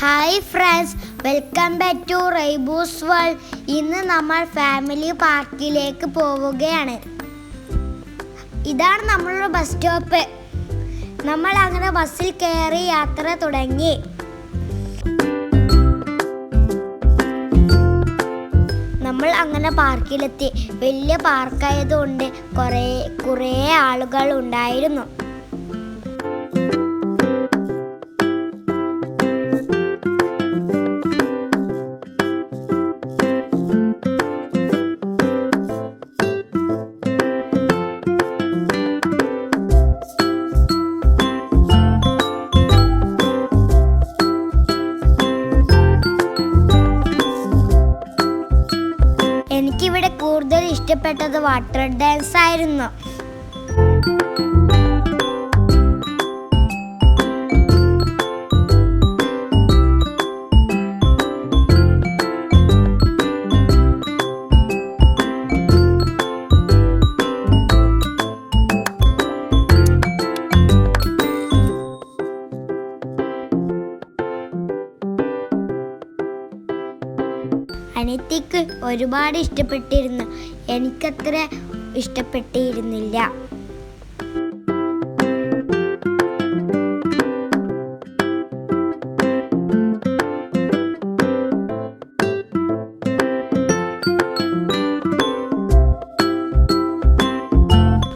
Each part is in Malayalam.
Hi friends welcome back to Raiboos world ഇന്ന് നമ്മൾ ഫാമിലി പാർക്കിലേക്ക് പോവുകയാണ്. ഇതാണ് നമ്മളുടെ ബസ് സ്റ്റോപ്പ് നമ്മൾ അങ്ങനെ ബസ്സിൽ കയറി യാത്ര തുടങ്ങി. നമ്മൾ അങ്ങനെ പാർക്കിലെത്തി വലിയ പാർക്കായതുകൊണ്ട് കുറേ കുറേ ആളുകൾ ഉണ്ടായിരുന്നു. ഇഷ്ടപ്പെട്ടത് വാട്ടർ ഡാൻസ് ആയിരുന്നു അനിയത്തിക്ക് ഒരുപാട് ഇഷ്ടപ്പെട്ടിരുന്നു. എനിക്കത്ര ഇഷ്ടപ്പെട്ടിരുന്നില്ല.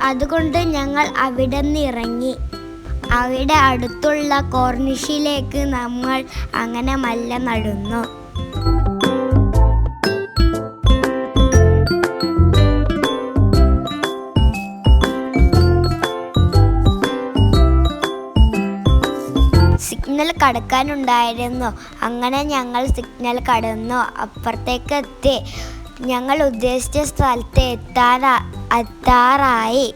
അതുകൊണ്ട് ഞങ്ങൾ അവിടെ നിന്ന് ഇറങ്ങി. അവിടെ അടുത്തുള്ള കോർണിഷിലേക്ക് നമ്മൾ അങ്ങനെ മല്ല നടന്നു. കടക്കാനുണ്ടായിരുന്നു. അങ്ങനെ ഞങ്ങൾ സിഗ്നൽ കടന്നു. അപ്പുറത്തേക്ക് എത്തി. ഞങ്ങൾ ഉദ്ദേശിച്ച സ്ഥലത്ത് എത്താൻ എത്താറായി.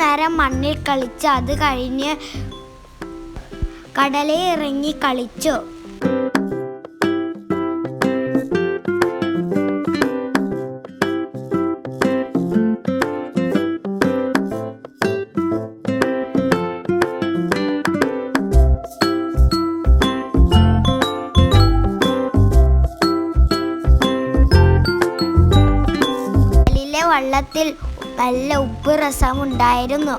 നേരം മണ്ണിൽ കളിച്ച് അത് കഴിഞ്ഞ് കടലിൽ ഇറങ്ങി കളിച്ചു. വെള്ളത്തിൽ നല്ല ഉപ്പ് രസമുണ്ടായിരുന്നു.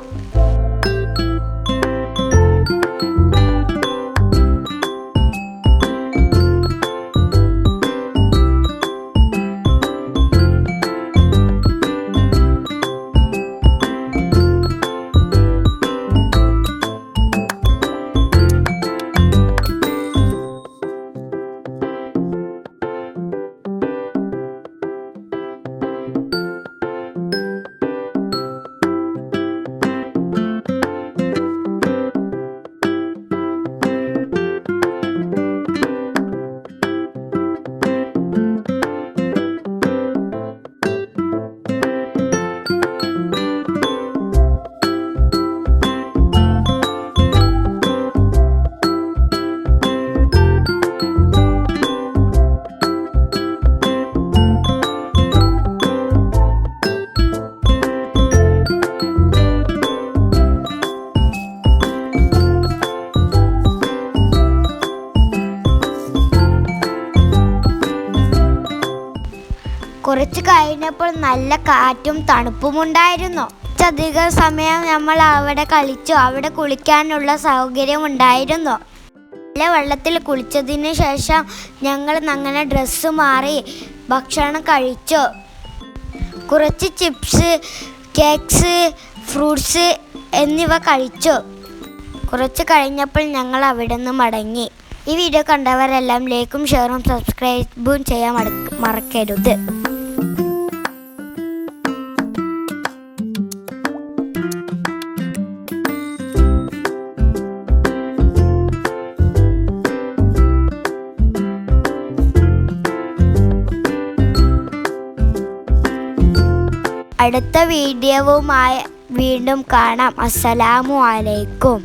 കുറച്ച് കഴിഞ്ഞപ്പോൾ നല്ല കാറ്റും തണുപ്പും ഉണ്ടായിരുന്നു. കുറച്ചധികം സമയം നമ്മൾ അവിടെ കളിച്ചു. അവിടെ കുളിക്കാനുള്ള സൗകര്യം ഉണ്ടായിരുന്നു. നല്ല വെള്ളത്തിൽ കുളിച്ചതിന് ശേഷം ഞങ്ങൾ അങ്ങനെ ഡ്രസ്സ് മാറി ഭക്ഷണം കഴിച്ചു. കുറച്ച് ചിപ്സ് കേക്ക്സ് ഫ്രൂട്ട്സ് എന്നിവ കഴിച്ചു. കുറച്ച് കഴിഞ്ഞപ്പോൾ ഞങ്ങൾ അവിടെ നിന്ന് മടങ്ങി. ഈ വീഡിയോ കണ്ടവരെല്ലാം ലൈക്കും ഷെയറും സബ്സ്ക്രൈബും ചെയ്യാൻ മറക്കരുത്. അടുത്ത വീഡിയോവുമായി വീണ്ടും കാണാം. അസ്സലാമു അലൈക്കും.